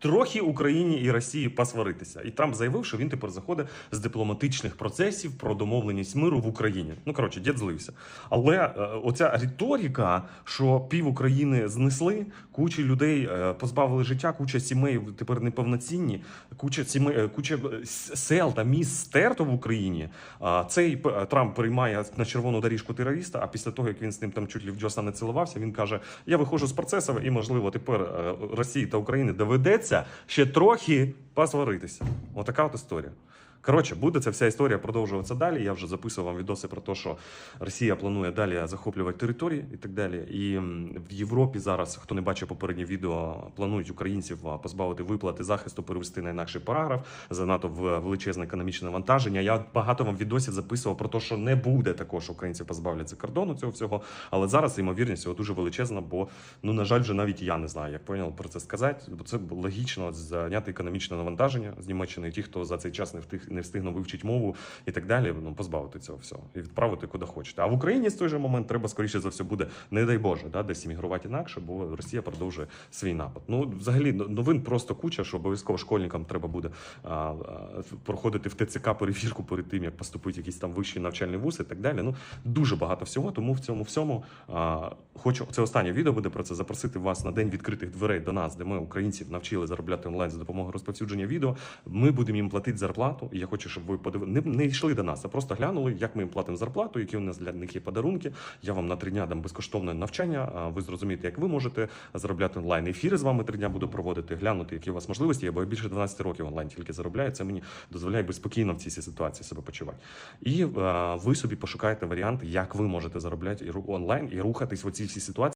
Трохи Україні і Росії посваритися, і Трамп заявив, що він тепер заходить з дипломатичних процесів про домовленість миру в Україні. Ну коротше, дід злився. Але е, оця риторика, що пів України знесли, куча людей е, позбавили життя, куча сімей тепер неповноцінні, куча сімей, е, куча сел та міст стерто в Україні. Цей Трамп приймає на червону доріжку терориста. А після того як він з ним там чуть ли в Джоса не цілувався, він каже: Я виходжу з процесу, і можливо тепер Росії та Україні доведеться ще трохи посваритися. Отака от історія. Коротше, буде ця вся історія продовжуватися далі. Я вже записував вам відоси про те, що Росія планує далі захоплювати території і так далі. І в Європі зараз, хто не бачив попереднє відео, планують українців позбавити виплати захисту, перевести на інакший параграф, занадто в величезне економічне навантаження. Я багато вам відосів записував про те, що не буде також українців позбавляться кордону цього всього. Але зараз ймовірність цього дуже величезна, бо ну на жаль, вже навіть я не знаю, як поняв про це сказати. Бо це логічно зняти економічне навантаження з Німеччини. Ті, хто за цей час не встиг не встигнув вивчити мову і так далі, ну позбавити цього всього і відправити куди хочете. А в Україні з той же момент треба скоріше за все буде, не дай Боже, да, десь іммігрувати інакше, бо Росія продовжує свій напад. Ну взагалі ну, новин просто куча, що обов'язково школьникам треба буде а, а, проходити в ТЦК перевірку перед тим, як поступити в якийсь там вищий навчальний вуз і так далі. Ну дуже багато всього. Тому в цьому всьому а, хочу це останнє відео буде про це запросити вас на день відкритих дверей до нас, де ми українців навчили заробляти онлайн за допомогою розповсюдження відео. Ми будемо їм платити зарплату. Я хочу, щоб ви подиви... не, не йшли до нас, а просто глянули, як ми їм платимо зарплату, які у нас для них є подарунки. Я вам на три дня дам безкоштовне навчання. Ви зрозумієте, як ви можете заробляти онлайн. Ефіри з вами три дня буду проводити, глянути, які у вас можливості є, бо я більше 12 років онлайн тільки заробляю. Це мені дозволяє би спокійно в цій ситуації себе почувати. І е, ви собі пошукаєте варіанти, як ви можете заробляти онлайн і рухатись в цій всій ситуації.